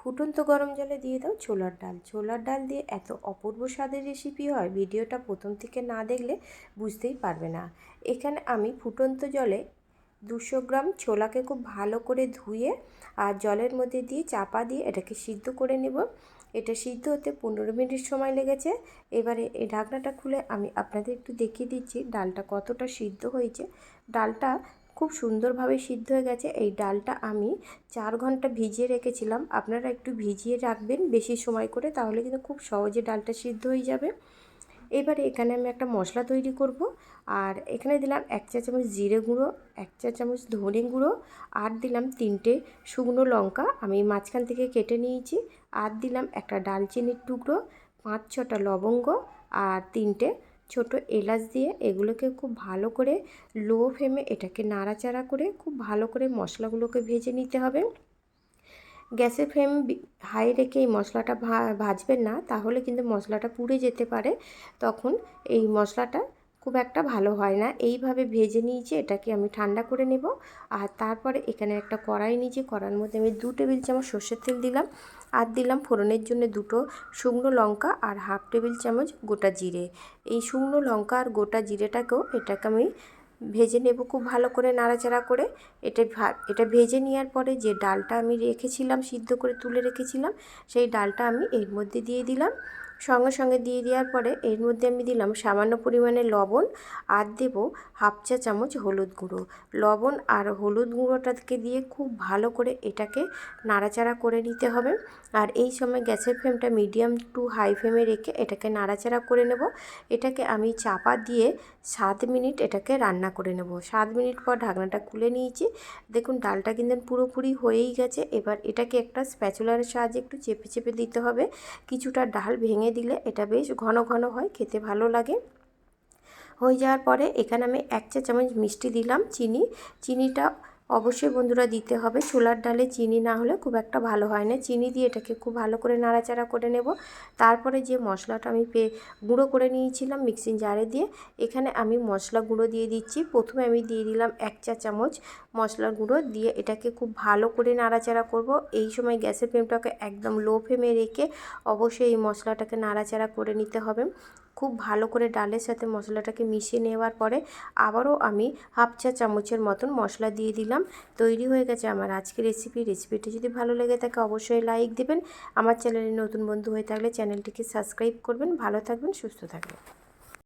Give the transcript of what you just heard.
ফুটন্ত গরম জলে দিয়ে দাও ছোলার ডাল। ছোলার ডাল দিয়ে এত অপূর্ব স্বাদের রেসিপি হয়, ভিডিওটা প্রথম থেকে না দেখলে বুঝতেই পারবে না। এখানে আমি ফুটন্ত জলে দুশো গ্রাম ছোলাকে খুব ভালো করে ধুয়ে আর জলের মধ্যে দিয়ে চাপা দিয়ে এটাকে সিদ্ধ করে নেব। এটা সিদ্ধ হতে পনেরো মিনিট সময় লেগেছে। এবারে এই ঢাকনাটা খুলে আমি আপনাদের একটু দেখিয়ে দিচ্ছি ডালটা কতটা সিদ্ধ হয়েছে। ডালটা খুব সুন্দরভাবে সিদ্ধ হয়ে গেছে। এই ডালটা আমি চার ঘণ্টা ভিজিয়ে রেখেছিলাম। আপনারা একটু ভিজিয়ে রাখবেন বেশি সময় করে, তাহলে কিন্তু খুব সহজে ডালটা সিদ্ধ হয়ে যাবে। এবারে এখানে আমি একটা মশলা তৈরি করব। আর এখানে দিলাম এক চা চামচ জিরে গুঁড়ো, এক চা চামচ ধনে গুঁড়ো, আর দিলাম তিনটে শুকনো লঙ্কা। আমি মাঝখান থেকে কেটে নিয়েছি। আর দিলাম একটা ডালচিনির টুকরো, পাঁচ ছটা লবঙ্গ, আর তিনটে ছোট এলাচ দিয়ে এগুলোকে খুব ভালো করে লো ফ্লেমে এটাকে নাড়াচাড়া করে খুব ভালো করে মশলাগুলোকে ভেজে নিতে হবে। গ্যাসের ফ্লেম হাই রেখে এই মশলাটা ভাজবেন না, তাহলে কিন্তু মশলাটা পুড়ে যেতে পারে। তখন এই মশলাটা খুব একটা ভালো হয় না। এইভাবে ভেজে নিয়েছি, এটাকে আমি ঠান্ডা করে নেব। আর তারপরে এখানে একটা কড়াই নিয়েছি কড়ার মধ্যে আমি দু টেবিল চামচ সর্ষের তেল দিলাম। আর দিলাম ফোড়নের জন্য দুটো শুকনো লঙ্কা আর হাফ টেবিল চামচ গোটা জিরে। এই শুকনো লঙ্কা আর গোটা জিরেটাকেও এটাকে আমি ভেজে নেব খুব ভালো করে নাড়াচাড়া করে। এটা এটা ভেজে নেওয়ার পরে যে ডালটা আমি রেখেছিলাম, সিদ্ধ করে তুলে রেখেছিলাম, সেই ডালটা আমি এর মধ্যে দিয়ে দিলাম। সঙ্গে সঙ্গে দিয়ে দেওয়ার পরে এর মধ্যে আমি দিলাম সামান্য পরিমাণে লবণ আর দেব হাফ চা চামচ হলুদ গুঁড়ো। লবণ আর হলুদ গুঁড়োটাকে দিয়ে খুব ভালো করে এটাকে নাড়াচাড়া করে নিতে হবে। আর এই সময় গ্যাসের ফ্লেমটা মিডিয়াম টু হাই ফ্লেমে রেখে এটাকে নাড়াচাড়া করে নেব। এটাকে আমি চাপা দিয়ে সাত মিনিট এটাকে রান্না করে নেব। সাত মিনিট পর ঢাকনাটা খুলে নিয়েছি। দেখুন, ডালটা কিন্তু পুরোপুরি হয়েই গেছে। এবার এটাকে একটা স্প্যাচুলারের সাহায্যে একটু চেপে চেপে দিতে হবে। কিছুটা ডাল ভেঙে দিলে এটা বেশ ঘন ঘন হয়, খেতে ভালো লাগে। হয়ে যাওয়ার পরে এখানে আমি এক চা চামচ মিষ্টি দিলাম, চিনি। চিনিটা অবশ্যই বন্ধুরা দিতে হবে। ছোলার ডালে চিনি না হলে খুব একটা ভালো হয় না। চিনি দিয়ে এটাকে খুব ভালো করে নাড়াচাড়া করে নেব। তারপরে যে মশলাটা আমি পে গুঁড়ো করে নিয়েছিলাম মিক্সিং জারে দিয়ে, এখানে আমি মশলা গুঁড়ো দিয়ে দিচ্ছি। প্রথমে আমি দিয়ে দিলাম এক চা চামচ মশলা গুঁড়ো দিয়ে এটাকে খুব ভালো করে নাড়াচাড়া করব। এই সময় গ্যাসের ফ্লেমটাকে একদম লো ফ্লেমে রেখে অবশ্যই এই মশলাটাকে নাড়াচাড়া করে নিতে হবে। খুব ভালো করে ডালের সাথে মশলাটাকে মিশিয়ে নেওয়ার পরে আবারও আমি হাফ চা চামচের মতন মশলা দিয়ে দিলাম। তৈরি হয়ে গেছে আমার আজকের রেসিপি রেসিপিটি যদি ভালো লেগে থাকে অবশ্যই লাইক দেবেন। আমার চ্যানেলে নতুন বন্ধু হয়ে থাকলে চ্যানেলটিকে সাবস্ক্রাইব করবেন। ভালো থাকবেন, সুস্থ থাকবেন।